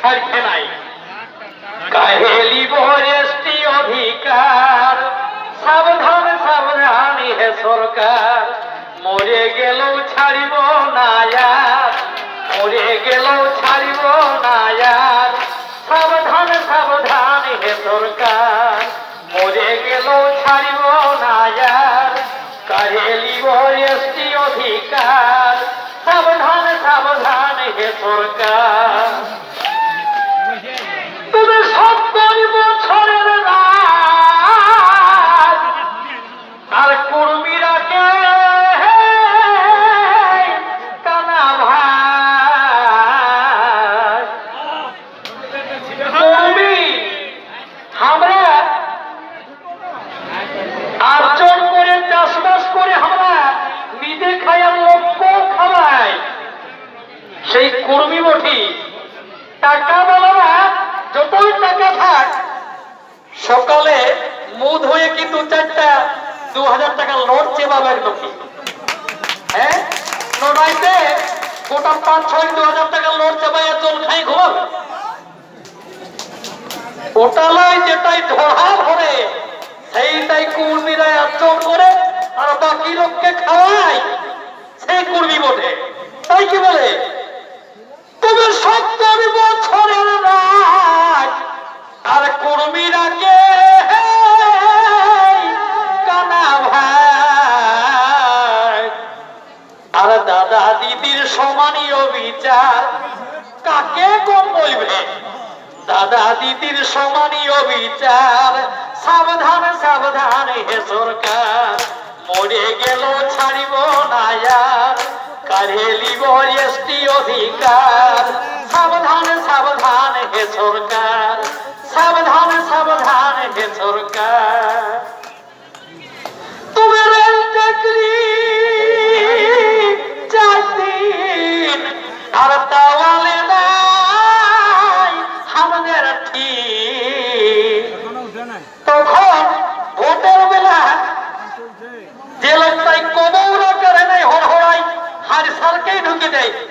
ছাড়ছে নাই কাহেলি বরেষ্টি অধিকার। সাবধান সাবধান হে সরকার। মরে গেলেও ছাড়িব না মরে গেলেও ছাড়িব না সাবধান সাবধান হে সরকার। মরে গেলেও ছাড়িব না আর। কাহেলি বরেষ্টি অধিকার। সাবধান সাবধান হে সরকার। সেই কর্মী বটি টাকা বলারা সকালে মুদ হয়ে কিন্তু চারটা, দু হাজার টাকা নোট হ্যাঁ? নোটাইতে গোটা পাঁচ, ছয়, দু হাজার টাকা নোট চেবাইয়া জল খাই ঘর ওটালাই যেটাই ধরা সেইটাই অর্জন করে আর বাকি লোককে খাওয়ায় সেই কর্মী বটে। তাই কি বলে? সমানীয় বিচার কাকে কম বলবে? দাদা দিদির সমানীয় বিচার সাবধান সাবধান হে সরকার। মরে গেল, ছাড়িব না আর। কারেলিব এসটি অধিকার। সাবধান সাবধান হে সরকার। সাবধান সাবধান হে সরকার।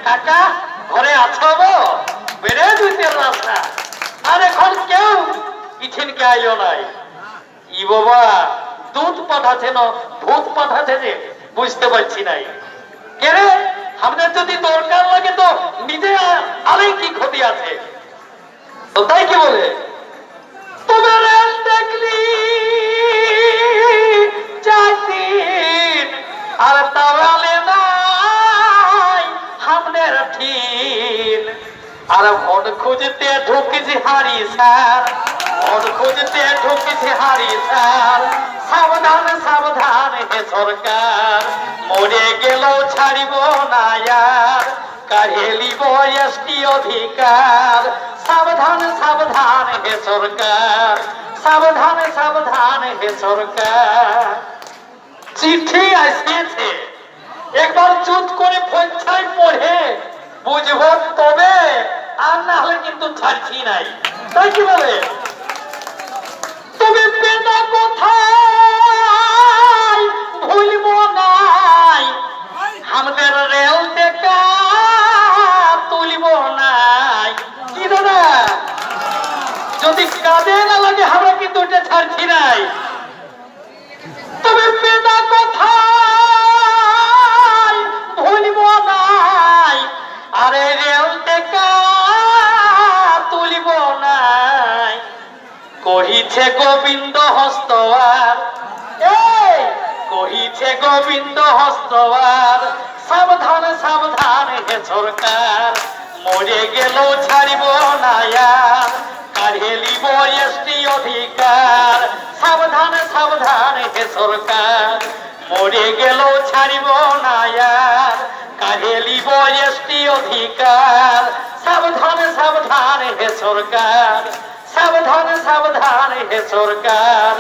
কাকা ঘরে আছো বেড়ে দিতে রাস্তা আর এখন কেউ ইছিনকে আইও নাই। ই বাবা, দুধ পাঠাছে না ভূত পাঠাছে যে, বুঝতে পারছি নাই। কে রে? আমাদের যদি দরকার লাগে তো নিজে আরে কি ক্ষতি আছে? তাই কি বলে? আর ভোট খুঁজতে ঢুকেছি হারি, স্যার। ভোট খুঁজতে ঢুকেছি হারি, স্যার। সাবধান সাবধান হে সরকার। মরে গেল ছাড়িব না আর। কাহেলিব এসটি অধিকার? সাবধান সাবধান হে সরকার। সাবধান সাবধান হে সরকার। চিঠি আসিয়েছে। একবার চুপ করে পরীক্ষায় পড়ে বুঝব তবে আর না হলে কিন্তু ছাড়ছি নাই। তাই কি বলে? তুমি পেটা কোথায়? ভুলব নাই। আমাদের রেল টেকা তুলব নাই। কি দাদা? যদি কাঁদে না লাগে, আমরা কিন্তু এটা ছাড়ছি নাই। তবে পেটা কোথায়? কহিছে গোবিন্দ হস্তবার কহিছে গোবিন্দ হস্তবার সাবধান সাবধান হে সরকার। মরে গেল ছাড়িব না আর কাঢ়েলিব এসটি অধিকার। সাবধান সাবধান হে সরকার। মরে গেল ছাড়িব না আর কাঢ়েলিব এসটি অধিকার। সাবধান সাবধান হে সরকার। সাবধান সাবধান হে সরকার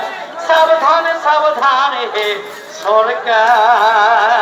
সাবধান সাবধান হে সরকার।